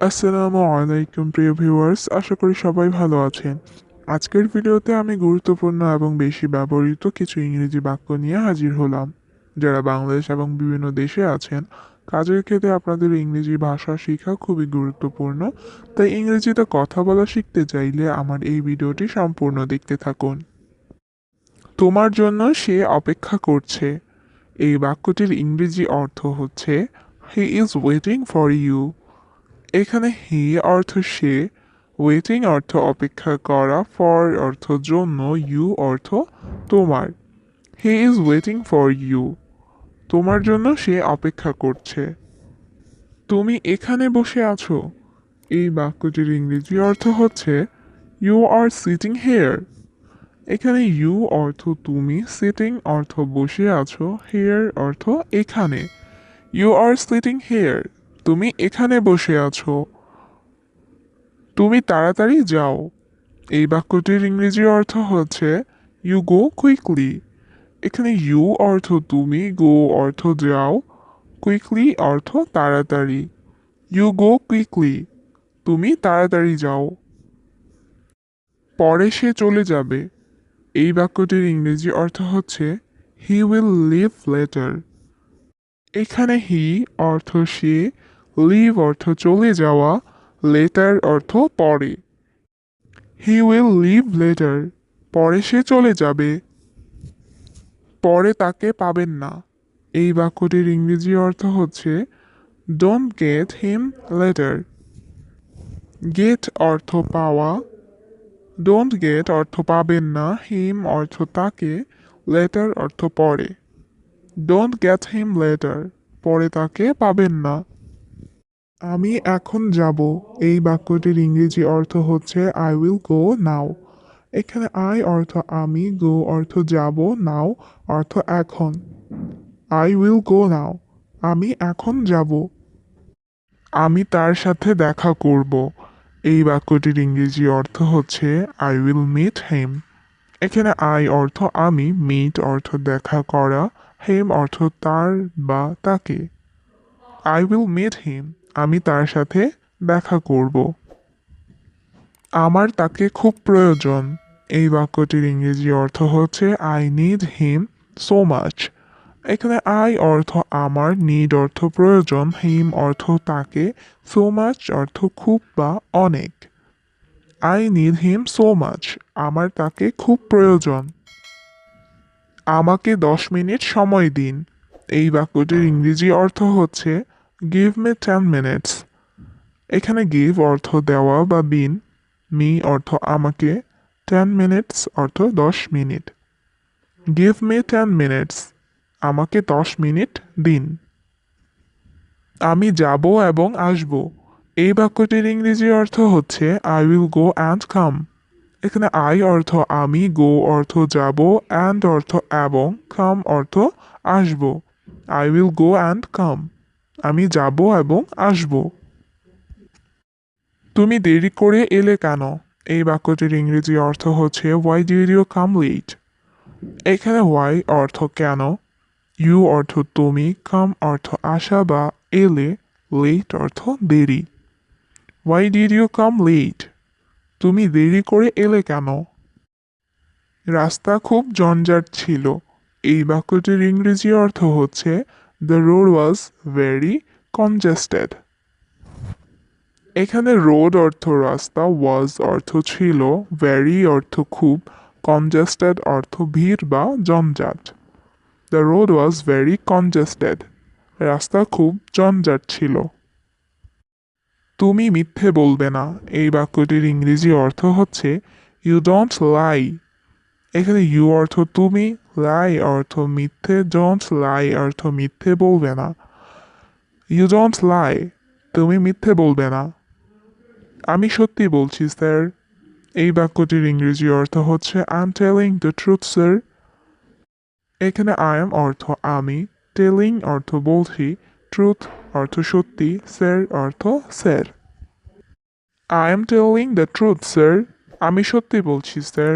আসসালামু আলাইকুম, প্রিয় ভিউয়ার্স। আশা করি সবাই ভালো আছেন। আজকের ভিডিওতে আমি গুরুত্বপূর্ণ এবং বেশি ব্যবহৃত কিছু ইংরেজি বাক্য নিয়ে হাজির হলাম। যারা বাংলাদেশ এবং বিভিন্ন দেশে আছেন, কাজের ক্ষেত্রে আপনাদের ইংরেজি ভাষা শেখা খুবই গুরুত্বপূর্ণ। তাই ইংরেজিতে কথা বলা শিখতে চাইলে আমার এই ভিডিওটি সম্পূর্ণ দেখতে থাকুন। তোমার জন্য সে অপেক্ষা করছে। এই বাক্যটির ইংরেজি অর্থ হচ্ছে he is waiting for you এখানে হি অর্থ সে ওয়েটিং অর্থ অপেক্ষা করা ফর অর্থ জন্য ইউ অর্থ তোমার। He is waiting for you তোমার জন্য সে অপেক্ষা করছে। তুমি এখানে বসে আছো। এই বাক্যটির ইংরেজি অর্থ হচ্ছে ইউ আর সিটিং হেয়ার এখানে ইউ অর্থ তুমি সিটিং অর্থ বসে আছো হেয়ার অর্থ এখানে। ইউ আর সিটিং হেয়ার তুমি এখানে বসে আছো। তুমি তাড়াতাড়ি যাও। এই বাক্যটির ইংরেজি অর্থ হচ্ছে ইউ গো কুইকলি এখানে ইউ অর্থ তুমি গো অর্থ যাও কুইকলি অর্থ তাড়াতাড়ি। ইউ গো কুইকলি তুমি তাড়াতাড়ি যাও। পরে সে চলে যাবে। এই বাক্যটির ইংরেজি অর্থ হচ্ছে হি উইল লিভ লেটার এখানে হি অর্থ সে লিভ অর্থ চলে যাওয়া লেটার অর্থ পরে। হি উইল লিভ লেটার পরে সে চলে যাবে। পরে তাকে পাবেন না। এই বাক্যটির ইংরেজি অর্থ হচ্ছে don't get him later get অর্থ পাওয়া ডোন্ট গেট অর্থ পাবেন না হিম অর্থ তাকে লেটার অর্থ পরে। ডোন্ট গেট হিম লেটার পরে তাকে পাবেন না। আমি এখন যাব। এই বাক্যটির ইংরেজি অর্থ হচ্ছে আই উইল গো নাও এখানে আই অর্থ আমি গো অর্থ যাব নাও অর্থ এখন। আই উইল গো নাও আমি এখন যাব। আমি তার সাথে দেখা করব। এই বাক্যটির ইংরেজি অর্থ হচ্ছে আই উইল মিট হেম এখানে আই অর্থ আমি মিট অর্থ দেখা করা হেম অর্থ তার বা তাকে। আই উইল মিট হিম আমি তার সাথে দেখা করব। আমার তাকে খুব প্রয়োজন। এই বাক্যটির ইংরেজি অর্থ হচ্ছে I need him so much এখানে আই অর্থ আমার নিড অর্থ প্রয়োজন হিম অর্থ তাকে সো মাচ অর্থ খুব বা অনেক I need him so much আমার তাকে খুব প্রয়োজন আমাকে দশ মিনিট সময় দিন এই বাক্যটির ইংরেজি অর্থ হচ্ছে গিভ মি টেন মিনিটস এখানে গিভ অর্থ দেওয়া বা দিন মি অর্থ আমাকে টেন মিনিটস অর্থ দশ minute give me ten minutes আমাকে দশ মিনিট দিন। আমি যাব এবং আসব। এই বাক্যটির ইংরেজি অর্থ হচ্ছে I will go and come এখানে আই অর্থ আমি গো অর্থ যাব অ্যান্ড অর্থ এবং কাম অর্থ আসব। I will go and come আমি যাব এবং আসব। তুমি দেরি করে এলে কেন? এই বাক্যটির ইংরেজি অর্থ হচ্ছে why did you come late এখানে ওয়াই অর্থ কেন? ইউ অর্থ তুমি কাম অর্থ আসা বা এলে লেট অর্থ দেরি why did you come late তুমি দেরি করে এলে কেন? রাস্তা খুব জঞ্জাট ছিল। এই বাক্যটির ইংরেজি অর্থ হচ্ছে the road was very congested এখানে রোড অর্থ রাস্তা ওয়াজ অর্থ ছিল ভেরি অর্থ খুব কনজেস্টেড অর্থ ভিড় বা জঞ্জাট the road was very congested রাস্তা খুব জঞ্জাট ছিল। তুমি মিথ্যে বলবে না। এই বাক্যটির ইংরেজি অর্থ হচ্ছে ইউ ডোন্ট লাই এখানে ইউ অর্থ তুমি লাই অর্থ মিথ্যে ডোন্ট লাই অর্থ মিথ্যে বলবে না। ইউ ডোন্ট লাই তুমি মিথ্যে বলবে না। আমি সত্যি বলছি, স্যার, এই বাক্যটির ইংরেজি অর্থ হচ্ছে I am telling the truth sir এখানে আই এম অর্থ আমি টেলিং অর্থ বলছি ট্রুথ অর্থ সত্যি স্যার অর্থ sir I am telling the truth sir আমি সত্যি বলছি, স্যার।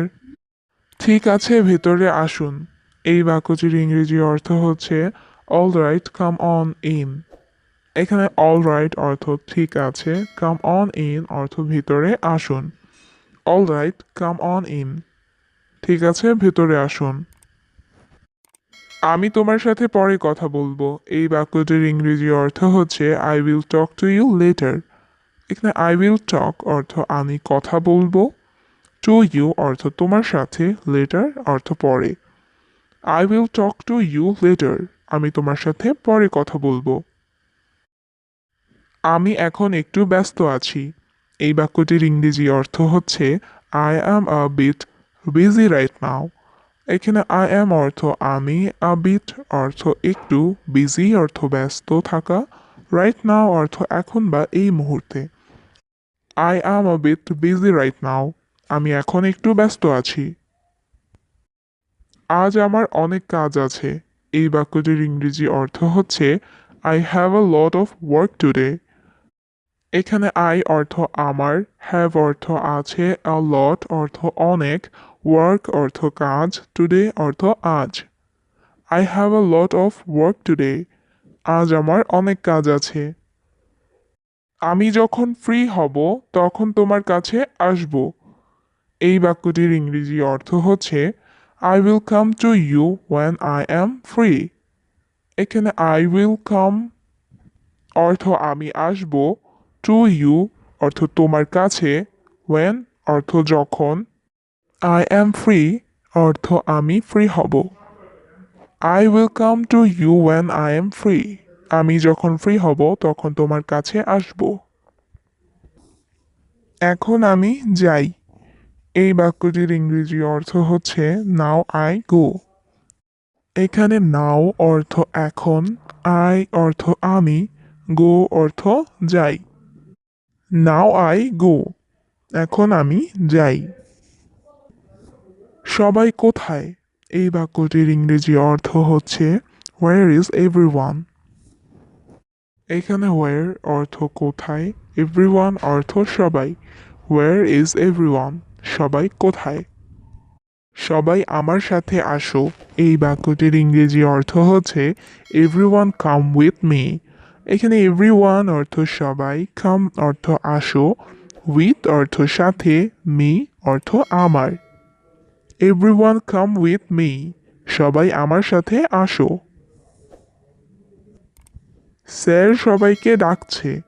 ঠিক আছে, ভেতরে আসুন। এই বাক্যটির ইংরেজি অর্থ হচ্ছে all right come on in এখানে অল রাইট অর্থ ঠিক আছে কাম অন ইন অর্থ ভিতরে আসুন। All right come on in ঠিক আছে, ভেতরে আসুন। আমি তোমার সাথে পরে কথা বলব। এই বাক্যটির ইংরেজি অর্থ হচ্ছে I will talk to you later এখানে আই উইল টক অর্থ, আমি কথা বলব। টু ইউ অর্থ তোমার সাথে লেটার অর্থ পরে। I will talk to you later আমি তোমার সাথে পরে কথা বলব। আমি এখন একটু ব্যস্ত আছি। এই বাক্যটির ইংরেজি অর্থ হচ্ছে I am a bit busy right now এখানে আই অ্যাম অর্থ আমি আ বিট অর্থ একটু বিজি অর্থ ব্যস্ত থাকা। রাইট নাও অর্থ এখন বা এই মুহূর্তে। I am a bit busy right now আমি এখন একটু ব্যস্ত আছি। আজ আমার অনেক কাজ আছে। এই বাক্যটির ইংরেজি অর্থ হচ্ছে I have a lot of work today এখানে আই অর্থ আমার হ্যাভ অর্থ আছে আ লট অর্থ অনেক ওয়ার্ক অর্থ কাজ টুডে অর্থ আজ। I have a lot of work today আজ আমার অনেক কাজ আছে। আমি যখন ফ্রি হব, তখন তোমার কাছে আসব। এই বাক্যটির ইংরেজি অর্থ হচ্ছে I will come to you when I am free এখানে আই উইল কাম অর্থ আমি আসব টু ইউ অর্থ তোমার কাছে ওয়েন অর্থ যখন আই অ্যাম ফ্রি অর্থ আমি ফ্রি হব। I will come to you when I am free আমি যখন ফ্রি হব, তখন তোমার কাছে আসব। এখন আমি যাই। এই বাক্যটির ইংরেজি অর্থ হচ্ছে নাও আই গো এখানে নাও অর্থ এখন আই অর্থ আমি গো অর্থ যাই নাও আই গো এখন আমি যাই সবাই কোথায়? এই বাক্যটির ইংরেজি অর্থ হচ্ছে হোয়ার ইজ এভরিওয়ান এখানে হোয়ার অর্থ কোথায়? এভরিওয়ান অর্থ সবাই। হোয়ার ইজ এভরিওয়ান সবাই কোথায়? সবাই আমার সাথে আসো। এই বাক্যটির ইংরেজি অর্থ হচ্ছে এভরিওয়ান কাম উইথ মি এখানে এভরিওয়ান অর্থ সবাই কাম অর্থ আসো উইথ অর্থ সাথে মি অর্থ আমার। এভরিওয়ান কাম উইথ মি সবাই আমার সাথে আসো। স্যার সবাইকে ডাকছে।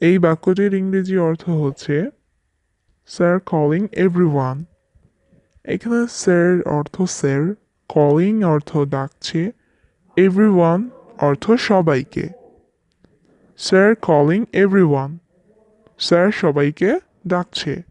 এই বাক্যটির ইংরেজি অর্থ হচ্ছে স্যার কলিং এভরিওয়ান এখানে স্যার অর্থ স্যার কলিং অর্থ ডাকছে এভরিওয়ান অর্থ সবাইকে। স্যার কলিং এভরিওয়ান স্যার সবাইকে ডাকছে।